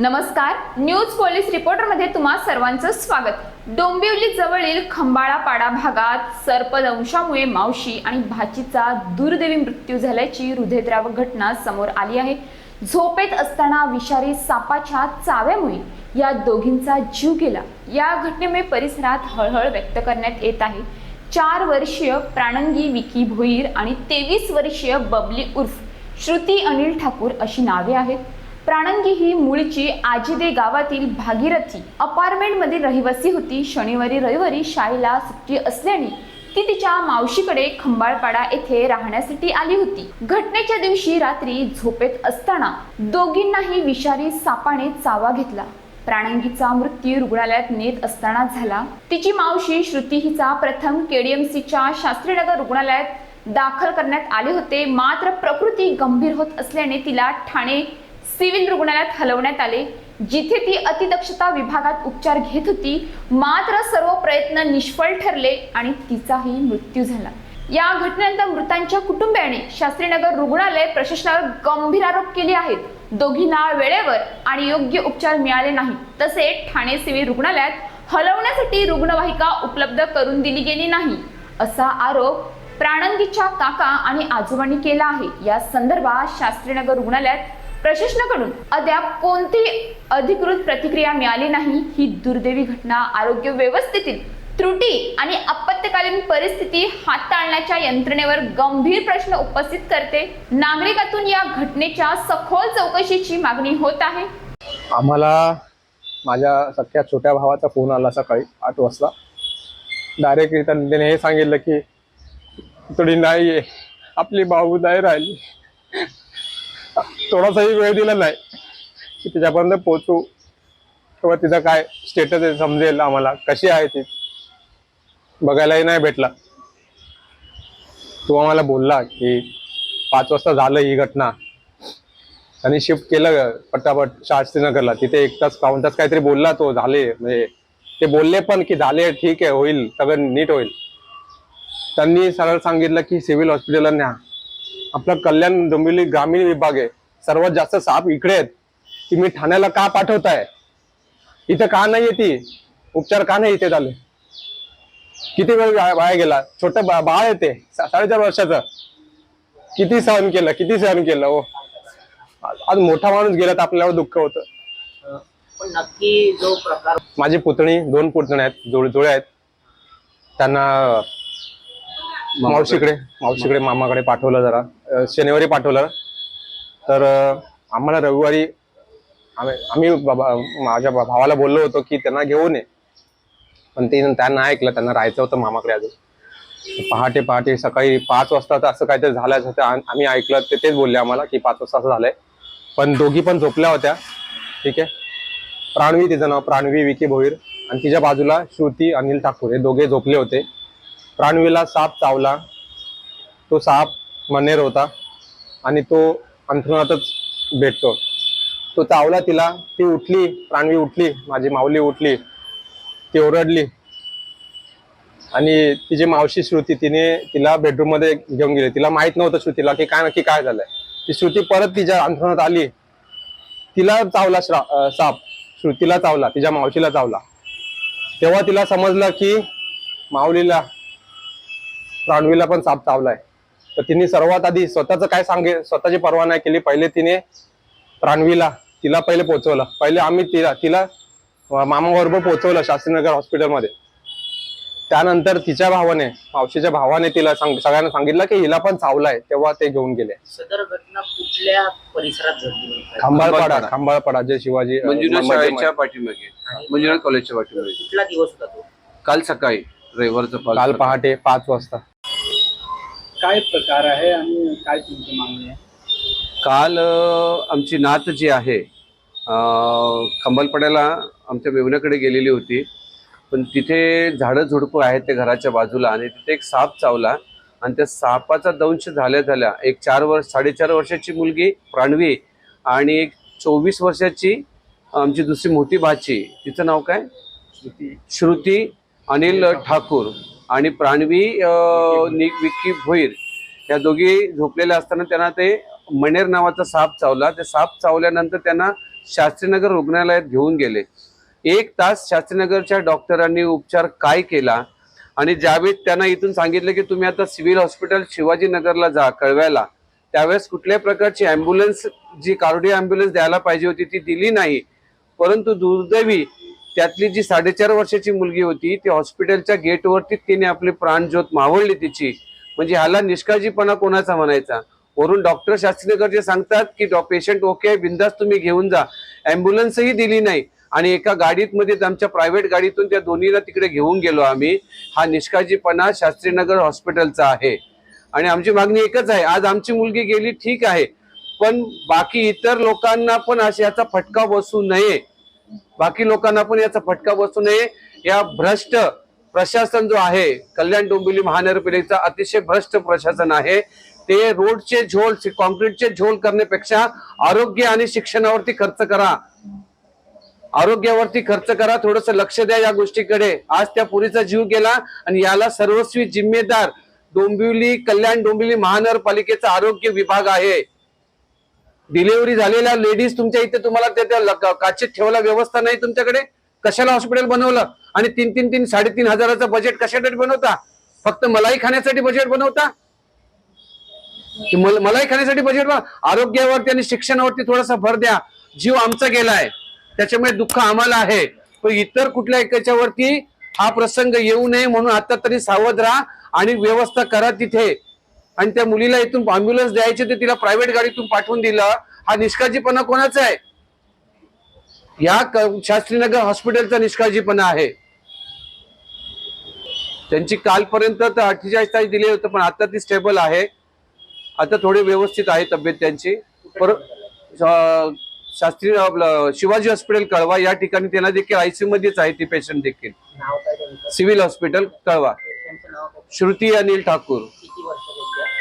नमस्कार. News police रिपोर्टरमध्ये तुम्हा सर्वांचं स्वागत. डोंबिवली जवळील खंबाळा पाडा भागात सर्पदंशामुळे मावशी आणि भाचीचा दुर्दैवी मृत्यू झाल्याची हृदयद्रावक घटना समोर आली आहे. झोपेत असताना विषारी सापाच्या चाव्यामुळे या दोघींचा जीव गेला. या घटनेमुळे परिसरात हळहळ व्यक्त करण्यात येत आहे. चार वर्षीय प्राणंगी विकी भोईर आणि तेवीस वर्षीय बबली उर्फ श्रुती अनिल ठाकूर अशी नावे आहेत. प्राणंगी ही मुळची आजीदे गावातील भागीरथी अपार्टमेंटमधील रहिवासी होती. शनिवारी रविवारी शाळेला सुट्टी असल्याने ती तिच्या मावशीकडे खंबाळपाडा येथे राहण्यासाठी आली होती. घटनेच्या दिवशी रात्री झोपेत असताना दोघींनाही विषारी सापाने चावा घेतला. प्राणंगीचा मृत्यू रुग्णालयात नेत असताना झाला. तिची मावशी श्रुती हिचा प्रथम केडीएमसीच्या शास्त्रीनगर रुग्णालयात दाखल करण्यात आले होते. मात्र प्रकृती गंभीर होत असल्याने तिला ठाणे सिव्हिल रुग्णालयात हलवण्यात आले. जिथे ती अतिदक्षता विभागात उपचार घेत होती मात्र सर्व प्रयत्न निष्फळ ठरले आणि तिचाही मृत्यू झाला. या घटनेनंतर मृतांच्या कुटुंबियाने शास्त्रीनगर रुग्णालय प्रशासनावर गंभीर आरोप केले आहेत. दोघींना वेळेवर आणि योग्य उपचार मिळाले नाही. तसेच ठाणे सिव्हिल रुग्णालयात हलवण्यासाठी रुग्णवाहिका उपलब्ध करून दिली गेली नाही असा आरोप प्राणंदीच्या काका आणि आजोबांनी केला आहे. या संदर्भात शास्त्रीनगर रुग्णालयात प्रशासनाकडून अद्याप कोणती अधिकृत प्रतिक्रिया मिळाली नाही. ही दुर्दैवी घटना आरोग्य व्यवस्थेतील त्रुटी आणि आपत्कालीन परिस्थिती हाताळण्याच्या यंत्रणेवर गंभीर प्रश्न उपस्थित करते. नागरिकातून या घटनेच्या सखोल चौकशीची मागणी होत आहे. आम्हाला माझ्या सख्या छोट्या भावाचा फोन आला सकाळी आठ वाजता. डायरेक्ट त्याने हे सांगितलं की थोडी नाही आहे. आपली भाऊ नाही राहिली. थोडासाही वेळ दिला नाही की तिच्यापर्यंत पोचू किंवा तिचा काय स्टेटस आहे समजेल आम्हाला कशी आहे ती बघायलाही नाही भेटला. तो आम्हाला बोलला की पाच वाजता झालं ही घटना. आणि शिफ्ट केलं पटापट शास्त्रीनगरला. तिथे एक तास पाऊन तास काहीतरी बोलला तो झाले म्हणजे ते बोलले पण की झाले ठीक आहे होईल सगळं नीट होईल. त्यांनी सरळ सांगितलं की सिव्हिल हॉस्पिटलला न्या. आपला कल्याण डोंबिवली ग्रामीण विभाग आहे. सर्वात जास्त साप इकडे आहेत. तुम्ही ठाण्याला का पाठवताय? इथं का नाही येते उपचार का नाही इथे झाले? किती वेळ वाया गेला? छोटं बा- बाळ येते साडेचार वर्षाचं. किती सहन केलं किती सहन केलं हो? आज आज मोठा माणूस गेला तर आपल्याला दुःख होतं. पण नक्की जो प्रकार माझी पुतणी दोन पुतणे आहेत जुळे जुळे आहेत. त्यांना मावशीकडे मावशीकडे मामाकडे पाठवलं जरा. शनिवारी पाठवलं. तर आम्हाला रविवारी आम्ही आम्ही बाबा माझ्या भावाला बोललो होतो की त्यांना घेऊन ये. पण ते त्यांना ऐकलं त्यांना राहायचं होतं मामाकडे अजून. पहाटे पहाटे सकाळी पाच वाजता तर असं काहीतरी झालं होतं. आम्ही ऐकलं ते तेच बोलले आम्हाला की पाच वाजता असं झालंय. पण दोघी पण झोपल्या होत्या. ठीक आहे? प्राणवी तिचं नाव प्राणवी विकी भोईर. आणि तिच्या बाजूला श्रुती अनिल ठाकूर हे दोघे झोपले होते. प्राणवीला साप चावला. तो साप मनेर होता. आणि तो अंथरुणातच भेटतो. तो चावला तिला. ती उठली प्राणवी उठली माझी माऊली उठली. ती ओरडली. आणि तिची मावशी श्रुती तिने तिला बेडरूममध्ये घेऊन गेली. तिला माहीत नव्हतं श्रुतीला की काय नक्की काय झालंय. ती श्रुती परत तिच्या अंथरुणात आली. तिला चावला श्रा- साप. श्रुतीला चावला तिच्या मावशीला चावला. तेव्हा तिला समजलं की माऊलीला प्राणवीला पण साप चावलाय. तर तिने सर्वात आधी स्वतःच काय सांगे स्वतःची पर्वा नाही केली. पहिले तिने प्राणवीला तिला पहिले पोहोचवलं पहिले आम्ही तिला तिला मामाबरोबर पोहोचवलं शास्त्रीनगर हॉस्पिटलमध्ये. त्यानंतर तिच्या भावाने मावशीच्या भावाने तिला सांग सगळ्यांना सांगितलं की हिला पण चावलाय तेव्हा ते घेऊन गेले. सदर घटना कुठल्या परिसरात घडली? खांबाळपाडा खांबाळपाडा. जे शिवाजी मंजुनाथ शाळेच्या पाठीमागे. मंजुनाथ कॉलेजच्या पाठीमागे. कुठला दिवस होता तो? काल सकाळी रविवारचं काल. पहाटे पाच वाजता. काय प्रकार आहे आणि काय तुमची मागणी आहे? काल आमची नात जी आहे खंबालपाड्याला आमच्या मेवण्याकडे गेलेली होती. पण तिथे झाडं झुडपं आहेत त्या घराच्या बाजूला आणि तिथे एक साप चावला आणि त्या सापाचा दंश झाल्या झाल्या एक चार वर्ष साडेचार वर्षाची मुलगी प्राणवी आणि एक चोवीस वर्षाची आमची दुसरी मोठी भाची. तिचं नाव काय? श्रुती अनिल ठाकूर. आणि प्राणवी विक्की भोईर. या दोघी झोपलेल्या असताना त्यांना ते मणेर नावाचा साप चावला. ते साप चावल्यानंतर त्यांना शास्त्रीनगर रुग्णालयात घेऊन गेले. एक तास शास्त्रीनगरच्या डॉक्टरांनी उपचार काय केला? आणि ज्यावेळेस त्यांना इथून सांगितलं की तुम्ही आता सिव्हिल हॉस्पिटल शिवाजीनगरला जा कळव्याला त्यावेळेस कुठल्याही प्रकारची अँब्युलन्स जी कार्डिओ अँब्युलन्स द्यायला पाहिजे होती ती दिली नाही. परंतु दुर्दैवी त्यातली जी साडेचार वर्षाची मुलगी होती ती हॉस्पिटलच्या गेटवरती तिने आपली प्राणज्योत मावळली तिची. म्हणजे ह्याला निष्काळजीपणा कोणाचा म्हणायचा? वरून डॉक्टर शास्त्रीनगरचे सांगतात की पेशंट ओके बिंदास तुम्ही घेऊन जा. ॲम्ब्युलन्सही दिली नाही. आणि एका गाडीत मध्ये आमच्या प्रायव्हेट गाडीतून त्या दोन्हीला तिकडे घेऊन गेलो आम्ही. हा निष्काळजीपणा शास्त्रीनगर हॉस्पिटलचा आहे. आणि आमची मागणी एकच आहे आज आमची मुलगी गेली ठीक आहे. पण बाकी इतर लोकांना पण अशा याचा फटका बसू नये. बाकी लोकांना पण याचा फटका बसू नये. या भ्रष्ट प्रशासन जो आहे कल्याण डोंबिवली महानगरपालिकेचा अतिशय भ्रष्ट प्रशासन आहे. ते रोडचे झोल कॉन्क्रीटचे झोल करण्यापेक्षा आरोग्य आणि शिक्षणावरती खर्च करा. आरोग्यावरती खर्च करा थोडस लक्ष द्या या गोष्टीकडे. आज त्या पुरीचा जीव गेला आणि याला सर्वस्वी जिम्मेदार डोंबिवली कल्याण डोंबिवली महानगरपालिकेचा आरोग्य विभाग आहे. डिलिव्हरी झालेल्या लेडीज तुमच्या इथे तुम्हाला त्या- त्या काचेत ठेवायला व्यवस्था नाही तुमच्याकडे? कशाला हॉस्पिटल बनवलं? आणि तीन तीन तीन साडेतीन हजाराचं बजेट कशासाठी बनवता? फक्त मलाई खाण्यासाठी बजेट बनवता? मल- मलाई खाण्यासाठी बजेट आरोग्यावरती आणि शिक्षणावरती थोडासा भर द्या. जीव आमचा गेलाय. त्याच्यामुळे दुःख आम्हाला आहे. पण इतर कुठल्या एकाच्यावरती हा प्रसंग येऊ नये म्हणून आता तरी सावध राहा आणि व्यवस्था करा तिथे. आणि त्या मुलीला इथून अँब्युलन्स द्यायची तर तिला प्रायव्हेट गाडीतून पाठवून दिलं. हा निष्काळजीपणा कोणाचा आहे? या शास्त्रीनगर हॉस्पिटलचा निष्काळजीपणा आहे. त्यांची कालपर्यंत तर अठ्ठेचाळीस तास दिले होते पण आता ती स्टेबल आहे. आता थोडी व्यवस्थित आहे तब्येत त्यांची. पर शास्त्री आपलं शिवाजी हॉस्पिटल कळवा. या ठिकाणी त्यांना देखील आयसीयू मध्येच आहे ती पेशंट देखील. सिव्हिल हॉस्पिटल कळवा? श्रुती अनिल ठाकूर.